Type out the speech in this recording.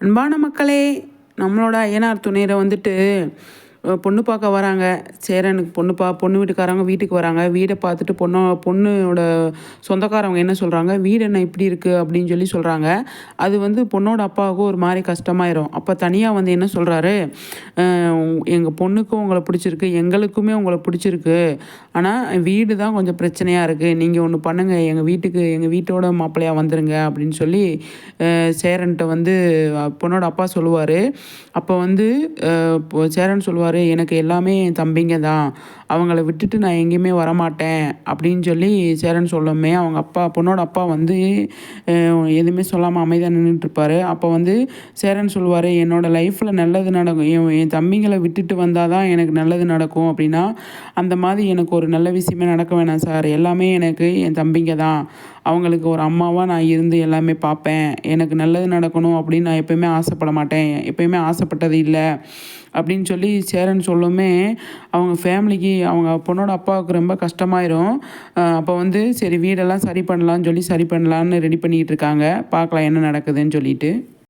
அன்பான மக்களே நம்மளோட ஐயனார் துணையில் வந்துட்டு பொண்ணு பார்க்க வராங்க. சேரனுக்கு பொண்ணு பா பொண்ணு வீட்டுக்காரங்க வீட்டுக்கு வராங்க. வீடை பார்த்துட்டு பொண்ணு பொண்ணோட சொந்தக்காரவங்க என்ன சொல்கிறாங்க வீடு என்ன இப்படி இருக்குது அப்படின்னு சொல்லி சொல்கிறாங்க அது வந்து பொண்ணோட அப்பாவுக்கு ஒரு மாதிரி கஷ்டமாயிரும். அப்போ தனியாக வந்து என்ன சொல்கிறாரு எங்கள் பொண்ணுக்கும் உங்களை பிடிச்சிருக்கு எங்களுக்குமே உங்களை பிடிச்சிருக்கு. ஆனால் வீடு தான் கொஞ்சம் பிரச்சனையாக இருக்குது நீங்கள் ஒன்று பண்ணுங்கள் எங்கள் வீட்டுக்கு எங்கள் வீட்டோட மாப்பிள்ளையாக வந்துடுங்க அப்படின்னு சொல்லி சேரன்கிட்ட வந்து பொண்ணோட அப்பா சொல்லுவார். அப்போ வந்து சேரன் சொல்லுவார் எனக்கு எல்லாமே என் தம்பிங்க தான். அவங்கள விட்டுட்டு நான் எங்கேயுமே வரமாட்டேன். அப்படின்னு சொல்லி சேரன் சொல்லுமே அவங்க அப்பா பொண்ணோட அப்பா வந்து எதுவுமே சொல்லாமல் அமைதியாக நின்றுட்டுருப்பார் அப்போ வந்து சேரன் சொல்லுவார் என்னோடய லைஃப்பில் நல்லது நடக்கும். என் என் தம்பிங்களை விட்டுட்டு வந்தால் தான் எனக்கு நல்லது நடக்கும். அப்படின்னா அந்த மாதிரி எனக்கு ஒரு நல்ல விஷயமே நடக்க வேணாம் சார். எல்லாமே எனக்கு என் தம்பிங்க தான். அவங்களுக்கு ஒரு அம்மாவாக நான் இருந்து எல்லாமே பார்ப்பேன். எனக்கு நல்லது நடக்கணும் அப்படின்னு நான் எப்பயுமே ஆசைப்பட மாட்டேன். எப்பயுமே ஆசைப்பட்டது இல்லை அப்படின்னு சொல்லி சேரன் சொல்லுமே அவங்க ஃபேமிலிக்கு அவங்க பொண்ணோட அப்பாவுக்கு ரொம்ப கஷ்டமாயிரும். அப்போ வந்து சரி வீடெல்லாம் சரி பண்ணலாம்னு சொல்லி சரி பண்ணலான்னு ரெடி பண்ணிக்கிட்டு இருக்காங்க. பார்க்கலாம் என்ன நடக்குதுன்னு சொல்லிட்டு.